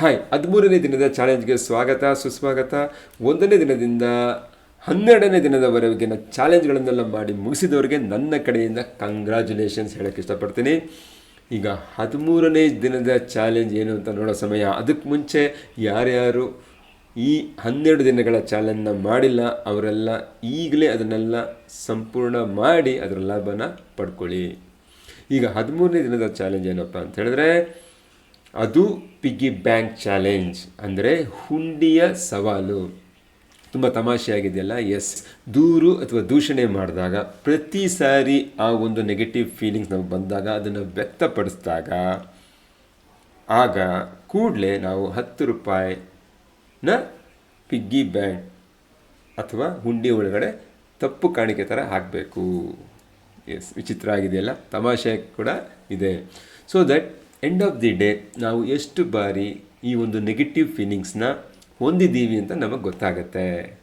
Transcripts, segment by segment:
Hi, ಹದಿಮೂರನೇ ದಿನದ ಚಾಲೆಂಜ್ಗೆ ಸ್ವಾಗತ, ಸುಸ್ವಾಗತ. ಒಂದನೇ ದಿನದಿಂದ ಹನ್ನೆರಡನೇ ದಿನದವರೆಗಿನ ಚಾಲೆಂಜ್ಗಳನ್ನೆಲ್ಲ ಮಾಡಿ ಮುಗಿಸಿದವರಿಗೆ ನನ್ನ ಕಡೆಯಿಂದ ಕಂಗ್ರ್ಯಾಚುಲೇಷನ್ಸ್ ಹೇಳೋಕ್ಕೆ ಇಷ್ಟಪಡ್ತೀನಿ. ಈಗ ಹದಿಮೂರನೇ ದಿನದ ಚಾಲೆಂಜ್ ಏನು ಅಂತ ನೋಡೋ ಸಮಯ. ಅದಕ್ಕೆ ಮುಂಚೆ ಯಾರ್ಯಾರು ಈ ಹನ್ನೆರಡು ದಿನಗಳ ಚಾಲೆಂಜ್ನ ಮಾಡಿಲ್ಲ, ಅವರೆಲ್ಲ ಈಗಲೇ ಅದನ್ನೆಲ್ಲ ಸಂಪೂರ್ಣ ಮಾಡಿ ಅದರ ಲಾಭನ ಪಡ್ಕೊಳ್ಳಿ. ಈಗ ಹದಿಮೂರನೇ ದಿನದ ಚಾಲೆಂಜ್ ಏನಪ್ಪ ಅಂತ ಹೇಳಿದ್ರೆ ಅದು ಪಿಗ್ಗಿ ಬ್ಯಾಂಕ್ ಚಾಲೆಂಜ್ ಅಂದರೆ ಹುಂಡಿಯ ಸವಾಲು. ತುಂಬ ತಮಾಷೆಯಾಗಿದೆಯಲ್ಲ? ಎಸ್ ದೂರು ಅಥವಾ ದೂಷಣೆ ಮಾಡಿದಾಗ, ಪ್ರತಿ ಸಾರಿ ಆ ಒಂದು ನೆಗೆಟಿವ್ ಫೀಲಿಂಗ್ಸ್ ನಮಗೆ ಬಂದಾಗ ಅದನ್ನು ವ್ಯಕ್ತಪಡಿಸಿದಾಗ, ಆಗ ಕೂಡಲೇ ನಾವು ಹತ್ತು ರೂಪಾಯಿನ ಪಿಗ್ಗಿ ಬ್ಯಾಂಕ್ ಅಥವಾ ಹುಂಡಿ ಒಳಗಡೆ ತಪ್ಪು ಕಾಣಿಕೆ ಥರ ಹಾಕಬೇಕು. ಎಸ್ ವಿಚಿತ್ರ ಆಗಿದೆಯಲ್ಲ? ತಮಾಷೆ ಕೂಡ ಇದೆ. So that end of the day ನಾವು ಎಷ್ಟು ಬಾರಿ ಈ ಒಂದು ನೆಗೆಟಿವ್ ಫೀಲಿಂಗ್ಸ್ನ ಹೊಂದಿದ್ದೀವಿ ಅಂತ ನಮಗೆ ಗೊತ್ತಾಗತ್ತೆ.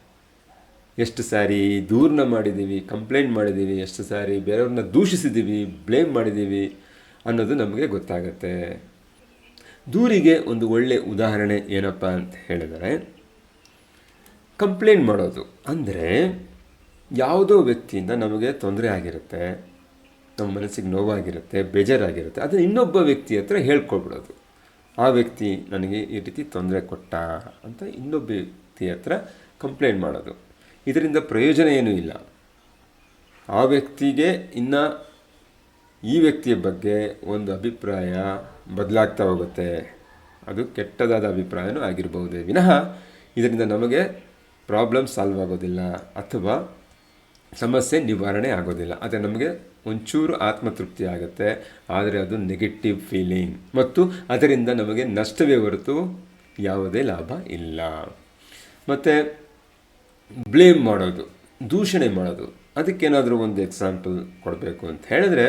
ಎಷ್ಟು ಸಾರಿ ದೂರನ ಮಾಡಿದ್ದೀವಿ ಕಂಪ್ಲೇಂಟ್ ಮಾಡಿದ್ದೀವಿ ಎಷ್ಟು ಸಾರಿ ಬೇರೆಯವ್ರನ್ನ ದೂಷಿಸಿದ್ದೀವಿ ಬ್ಲೇಮ್ ಮಾಡಿದ್ದೀವಿ ಅನ್ನೋದು ನಮಗೆ ಗೊತ್ತಾಗತ್ತೆ. ದೂರಿಗೆ ಒಂದು ಒಳ್ಳೆಯ ಉದಾಹರಣೆ ಏನಪ್ಪ ಅಂತ ಹೇಳಿದರೆ ಕಂಪ್ಲೇಂಟ್ ಮಾಡೋದು. ಅಂದರೆ ಯಾವುದೋ ವ್ಯಕ್ತಿಯಿಂದ ನಮಗೆ ತೊಂದರೆ ಆಗಿರುತ್ತೆ. ನಮ್ಮ ಮನಸ್ಸಿಗೆ ನೋವಾಗಿರುತ್ತೆ, ಬೇಜಾರಾಗಿರುತ್ತೆ. ಅದನ್ನು ಇನ್ನೊಬ್ಬ ವ್ಯಕ್ತಿ ಹತ್ರ ಹೇಳ್ಕೊಳ್ಬಿಡೋದು. ಆ ವ್ಯಕ್ತಿ ನನಗೆ ಈ ರೀತಿ ತೊಂದರೆ ಕೊಟ್ಟ ಅಂತ ಇನ್ನೊಬ್ಬ ವ್ಯಕ್ತಿ ಹತ್ರ ಕಂಪ್ಲೇಂಟ್ ಮಾಡೋದು. ಇದರಿಂದ ಪ್ರಯೋಜನ ಏನೂ ಇಲ್ಲ. ಆ ವ್ಯಕ್ತಿಗೆ ಇನ್ನು ಈ ವ್ಯಕ್ತಿಯ ಬಗ್ಗೆ ಒಂದು ಅಭಿಪ್ರಾಯ ಬದಲಾಗ್ತಾ ಹೋಗುತ್ತೆ. ಅದು ಕೆಟ್ಟದಾದ ಅಭಿಪ್ರಾಯನೂ ಆಗಿರ್ಬೋದೇ ವಿನಃ ಇದರಿಂದ ನಮಗೆ ಪ್ರಾಬ್ಲಮ್ ಸಾಲ್ವ್ ಆಗೋದಿಲ್ಲ. ಅಥವಾ ಸಮಸ್ಯೆ ನಿವಾರಣೆ ಆಗೋದಿಲ್ಲ. ಆದರೆ ನಮಗೆ ಒಂಚೂರು ಆತ್ಮತೃಪ್ತಿ ಆಗುತ್ತೆ. ಆದರೆ ಅದು ನೆಗೆಟಿವ್ ಫೀಲಿಂಗ್ ಮತ್ತು ಅದರಿಂದ ನಮಗೆ ನಷ್ಟವೇ ಹೊರತು ಯಾವುದೇ ಲಾಭ ಇಲ್ಲ. ಮತ್ತು ಬ್ಲೇಮ್ ಮಾಡೋದು, ದೂಷಣೆ ಮಾಡೋದು, ಅದಕ್ಕೇನಾದರೂ ಒಂದು ಎಕ್ಸಾಂಪಲ್ ಕೊಡಬೇಕು ಅಂತ ಹೇಳಿದ್ರೆ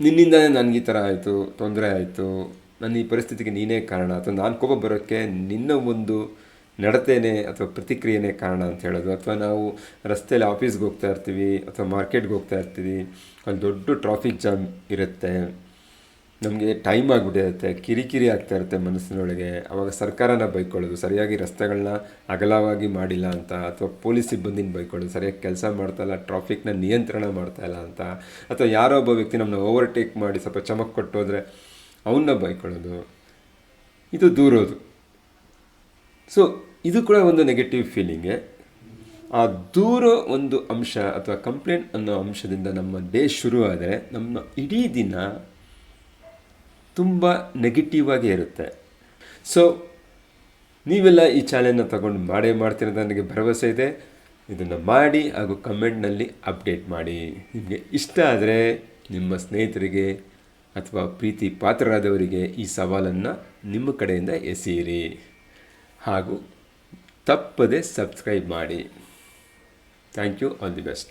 ನಿನ್ನಿಂದಲೇ ನನಗೆ ಈ ಥರ ಆಯಿತು, ತೊಂದರೆ ಆಯಿತು, ನನ್ನ ಈ ಪರಿಸ್ಥಿತಿಗೆ ನೀನೇ ಕಾರಣ. ಅಥವಾ ನಾನು ಕೋಪ ಬರೋಕ್ಕೆ ನಿನ್ನ ಒಂದು ನಡತೆನೇ ಅಥವಾ ಪ್ರತಿಕ್ರಿಯೆನೇ ಕಾರಣ ಅಂತ ಹೇಳೋದು. ಅಥವಾ ನಾವು ರಸ್ತೆಯಲ್ಲಿ ಆಫೀಸ್ಗೆ ಹೋಗ್ತಾ ಇರ್ತೀವಿ, ಅಥವಾ ಮಾರ್ಕೆಟ್ಗೆ ಹೋಗ್ತಾ ಇರ್ತೀವಿ, ಅಲ್ಲಿ ದೊಡ್ಡ ಟ್ರಾಫಿಕ್ ಜಾಮ್ ಇರುತ್ತೆ. ನಮಗೆ ಟೈಮ್ ಆಗಿಬಿಟ್ಟಿರುತ್ತೆ, ಕಿರಿಕಿರಿ ಆಗ್ತಾ ಇರುತ್ತೆ ಮನಸ್ಸಿನೊಳಗೆ. ಆವಾಗ ಸರ್ಕಾರನ ಬೈಕೊಳ್ಳೋದು, ಸರಿಯಾಗಿ ರಸ್ತೆಗಳನ್ನ ಅಗಲವಾಗಿ ಮಾಡಿಲ್ಲ ಅಂತ, ಅಥವಾ ಪೊಲೀಸ್ ಸಿಬ್ಬಂದಿನ ಬೈಕೊಳ್ಳೋದು, ಸರಿಯಾಗಿ ಕೆಲಸ ಮಾಡ್ತಾಯಿಲ್ಲ ಟ್ರಾಫಿಕ್ನ ನಿಯಂತ್ರಣ ಮಾಡ್ತಾ ಇಲ್ಲ ಅಂತ. ಅಥವಾ ಯಾರೋ ಒಬ್ಬ ವ್ಯಕ್ತಿ ನಮ್ಮನ್ನ ಓವರ್ಟೇಕ್ ಮಾಡಿ ಸ್ವಲ್ಪ ಚಮಕ್ ಕೊಟ್ಟೋದ್ರೆ ಅವನ್ನ ಬೈಕೊಳ್ಳೋದು. ಇದು ದೂರೋದು. ಸೊ ಇದು ಕೂಡ ಒಂದು ನೆಗೆಟಿವ್ ಫೀಲಿಂಗೆ ಆ ದೂರ ಒಂದು ಅಂಶ ಅಥವಾ ಕಂಪ್ಲೇಂಟ್ ಅನ್ನೋ ಅಂಶದಿಂದ ನಮ್ಮ ಡೇ ಶುರು ಆದರೆ ನಮ್ಮ ಇಡೀ ದಿನ ತುಂಬ ನೆಗೆಟಿವ್ ಆಗಿ ಇರುತ್ತೆ. ಸೊ ನೀವೆಲ್ಲ ಈ ಚಾಲೆಂಜ್ನ ತಗೊಂಡು ಮಾಡೇ ಮಾಡ್ತಿರೋದು ನನಗೆ ಭರವಸೆ ಇದೆ. ಇದನ್ನು ಮಾಡಿ ಹಾಗೂ ಕಮೆಂಟ್ನಲ್ಲಿ ಅಪ್ಡೇಟ್ ಮಾಡಿ. ನಿಮಗೆ ಇಷ್ಟ ಆದರೆ ನಿಮ್ಮ ಸ್ನೇಹಿತರಿಗೆ ಅಥವಾ ಪ್ರೀತಿ ಪಾತ್ರರಾದವರಿಗೆ ಈ ಸವಾಲನ್ನು ನಿಮ್ಮ ಕಡೆಯಿಂದ ಎಸೆಯಿರಿ ಹಾಗೂ ತಪ್ಪದೆ ಸಬ್ಸ್ಕ್ರೈಬ್ ಮಾಡಿ. Thank you all the best